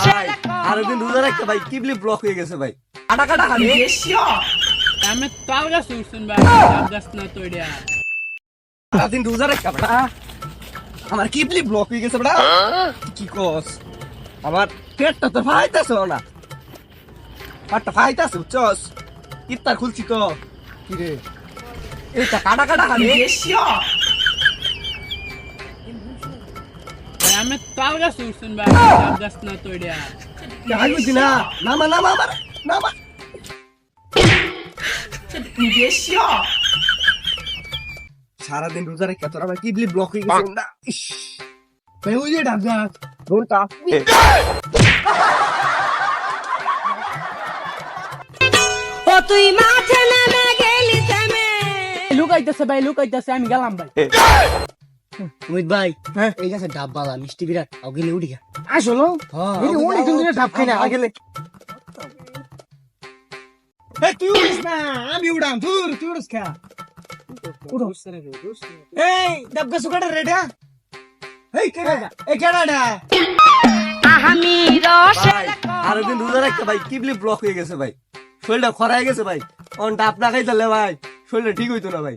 ভাই আরও দিন রোজা রাখতে ভাই কিবলি ব্লক হয়ে গেছে ভাই। কাটা কাটা খালি আমি গাছ উঠছেন ভাই তাল না তো এটা সারাদিন রোজা রাখতে বেটা। আমার কিবলি ব্লক হয়ে গেছে বেটা? কি কস? আমার পেটটা তো ফাইতাছে না পেটটা ফাইতাছে বুঝছস? ইফতার খুলছি তো। কি রে? এইটা কাটা কাটা খালি আমি উঠছেন ভাই গাছ না তো এটা। না। নামা নামা আমার নামা। সারাদিন রোজা রেখে তোর আমার কিবলি ব্লক হয়ে গেছে না। ভাই ওই যে ডাব গাছ ঘণ্টা ও তুই মাঠে নেমে গেলি লুকাইতেছে ভাই লুকাইতেছে আমি গেলাম ভাই। অমিত ভাই হ্যাঁ এই গাছে ডাব বালা মিষ্টি বিরাট অগিলে গা। আসলো? হ্যাঁ এই অনেক দিন ধরে ডাব খাই না আগেলে এই তুই উড়িস না আমি উড়াম তুই তুই উড়িস খা। এই ডাব গাছ কাটা রেডা এই কেডা এই কেডাটা আমি রসে ভাই আরও দিন রোজা রাখতে ভাই কিবলি ব্লক হয়ে গেছে ভাই। শরীরটা খরাই গেছে ভাই। অন ডাব না ভাই শরীরটা ঠিক হইতো না ভাই।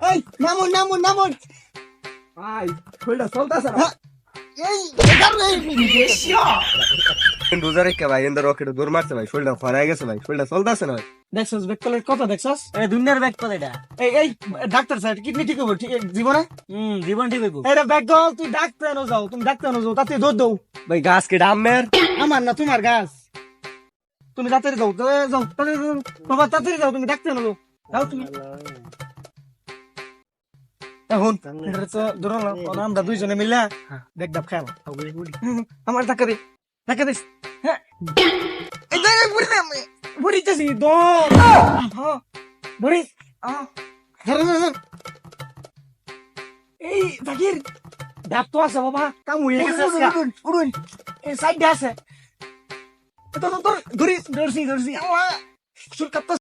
এই নামুন নামুন নামুন। ভাই শরীরটা চলতেছে না। এই রোজা রেখে ভাই এন্দার রকেট দৌড় মারছে ভাই? শরীরটা খরাই গেছে ভাই শরীরটা চলতেছে না দেখছস ব্যাক কলের কথা দেখছস? এই দুনিয়ার ব্যাগ কত এটা। এই এই ডাক্তার স্যার কিডনি ঠিক হব ঠিক জীবনে? হুম জীবন ঠিক হইব। এটা ব্যাগ দাও তুই ডাক্তার এনো যাও তুমি ডাক্তার এনো যাও তাতে দৌড়। দাও ভাই গাছ কে ডামের আমার না তোমার গাছ। তুমি তাড়াতাড়ি যাও তো যাও তাড়াতাড়ি যাও। বাবা তাড়াতাড়ি যাও তুমি ডাক্তার যাও। যাও তুমি। এখন তো ধরো আমরা দুইজনে মিলে ব্যাগ ডাব খাইলাম আমার টাকা দে টাকা দিস। হ্যাঁ। এই বুড়ি বুড়ি। জাকির ডাব তো আছে বাবা কাম হয়ে গেছে উড়ুন উড়ুন এই সাইডে আছে। তো তো ধরি ধরছি ধরছি। চুল কাটতে